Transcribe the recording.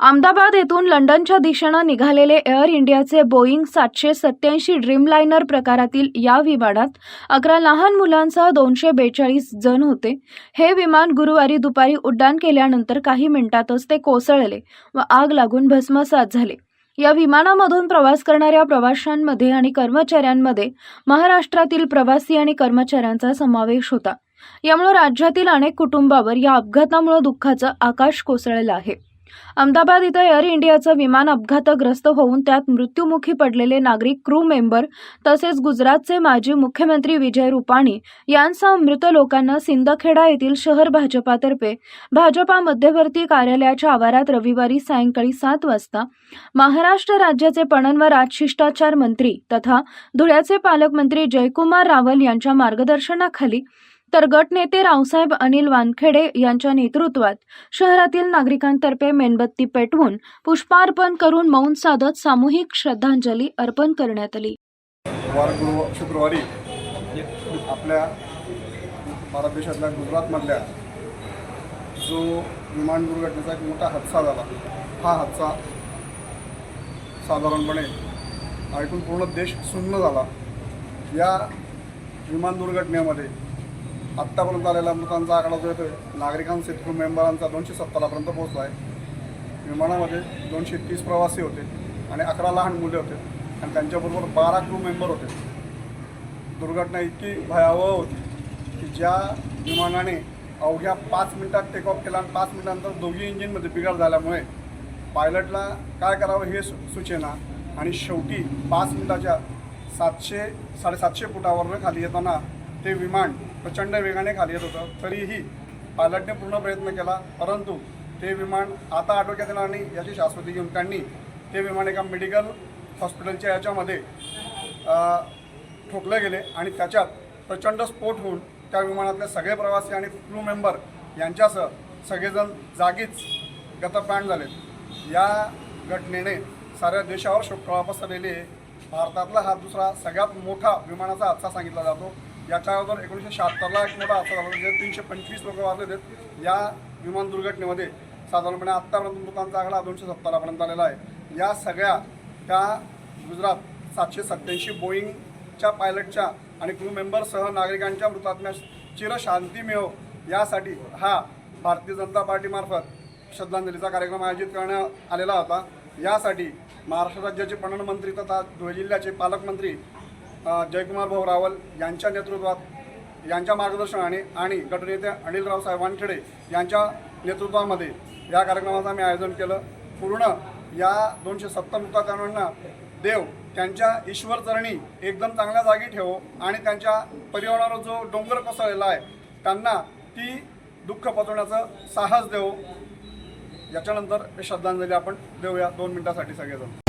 अहमदाबाद येथून लंडनच्या दिशेनं निघालेले एअर इंडियाचे बोईंग सातशे सत्याऐंशी ड्रीमलायनर प्रकारातील या विमानात अकरा लहान मुलांसह दोनशे बेचाळीस जण होते. हे विमान गुरुवारी दुपारी उड्डाण केल्यानंतर काही मिनिटातच ते कोसळले व आग लागून भस्मसात झाले. या विमानामधून प्रवास करणाऱ्या प्रवाशांमध्ये आणि कर्मचाऱ्यांमध्ये महाराष्ट्रातील प्रवासी आणि कर्मचाऱ्यांचा समावेश होता. यामुळे राज्यातील अनेक कुटुंबावर या अपघातामुळे दुःखाचं आकाश कोसळलं आहे. अहमदाबाद इथं एअर इंडियाचं विमान अपघातग्रस्त होऊन त्यात मृत्युमुखी पडलेले नागरिक क्रू मेंबर तसेच गुजरातचे माजी मुख्यमंत्री विजय रुपाणी यांसह मृत लोकांना सिंदखेडा येथील शहर भाजपातर्फे भाजपा मध्यवर्ती कार्यालयाच्या आवारात रविवारी सायंकाळी सात वाजता महाराष्ट्र राज्याचे पणन व राजशिष्टाचार मंत्री तथा धुळ्याचे पालकमंत्री जयकुमार रावल यांच्या मार्गदर्शनाखाली तर गटनेते रावसाहेब अनिल वानखेडे यांच्या नेतृत्वात शहरातील नागरिकांतर्फे मेणबत्ती पेटवून पुष्पार्पण करून मौन साधत सामूहिक श्रद्धांजली अर्पण करण्यात आली. शुक्रवारी आपल्या भारत देशातल्या गुजरातमधल्या जो विमान दुर्घटनेचा एक मोठा हादसा झाला हा हादसा साधारणपणे ऐकून पूर्ण देश सुन्न झाला. या विमान दुर्घटनेमध्ये आत्तापर्यंत आलेला मृतांचा आकडा जो येतो नागरिकांचे एकूण मेंबरांचा दोनशे सत्तरापर्यंत पोहोचला आहे विमानामध्ये दोनशे तीस प्रवासी होते आणि अकरा लहान मुले होते आणि त्यांच्याबरोबर बारा क्रू मेंबर होते. दुर्घटना इतकी भयावह होती की ज्या विमानाने अवघ्या पाच मिनिटात टेक ऑफ केला आणि पाच मिनिटानंतर दोघी इंजिनमध्ये बिघाड झाल्यामुळे पायलटला काय करावं हे सु आणि शेवटी पाच मिनिटाच्या सातशे साडेसातशे फुटावरनं खाली येताना ते विमान प्रचंड वेगाने खाली येत होतं. तरीही पायलटने पूर्ण प्रयत्न केला परंतु ते विमान आता आटोक्यात येणार नाही याची शाश्वती घेऊन त्यांनी ते विमान एका मेडिकल हॉस्पिटलच्या याच्यामध्ये ठोकले गेले आणि त्याच्यात प्रचंड स्फोट होऊन त्या विमानातले सगळे प्रवासी आणि क्रू मेंबर यांच्यासह सगळेजण जागीच गतप्राण झाले या घटनेने साऱ्या देशावर शोककळा पसरलेली आहे. भारतातला हा दुसरा सगळ्यात मोठा विमानाचा हादसा सांगितला जातो. याच्या अगोदर एकोणीसशे शहात्तरला एक मोठा हादसा झाला जे तीनशे पंचवीस लोक वाचले आहेत या विमान दुर्घटनेमध्ये साधारणपणे आत्तापर्यंत मृतांचा आकडा दोनशे सत्तरापर्यंत आलेला आहे. या सगळ्या त्या गुजरात सातशे सत्याऐंशी बोईंगच्या पायलटच्या आणि क्रू मेंबरसह नागरिकांच्या मृतात्म्यास चिरशांती मिळो यासाठी हा भारतीय जनता पार्टीमार्फत श्रद्धांजलीचा कार्यक्रम आयोजित करण्यात आलेला होता. यासाठी महाराष्ट्र राज्याचे पणन मंत्री तथा धुळे जिल्ह्याचे पालकमंत्री जयकुमार भाऊ रावल यांच्या नेतृत्वात यांच्या मार्गदर्शनाने आणि गटनेते अनिलराव रावसाहेब वानखेडे यांच्या नेतृत्वामध्ये या कार्यक्रमाचं आम्ही आयोजन केलं. पूर्ण या दोनशे सत्तर मृतात्म्यांना देव त्यांच्या ईश्वर चरणी एकदम चांगल्या जागी ठेवो आणि त्यांच्या परिवारावर जो डोंगर कोसळलेला आहे त्यांना ती दुःख पचवण्याचं साहस देवो. याच्यानंतर श्रद्धांजली आपण देऊया दोन मिनिटासाठी सगळेजण.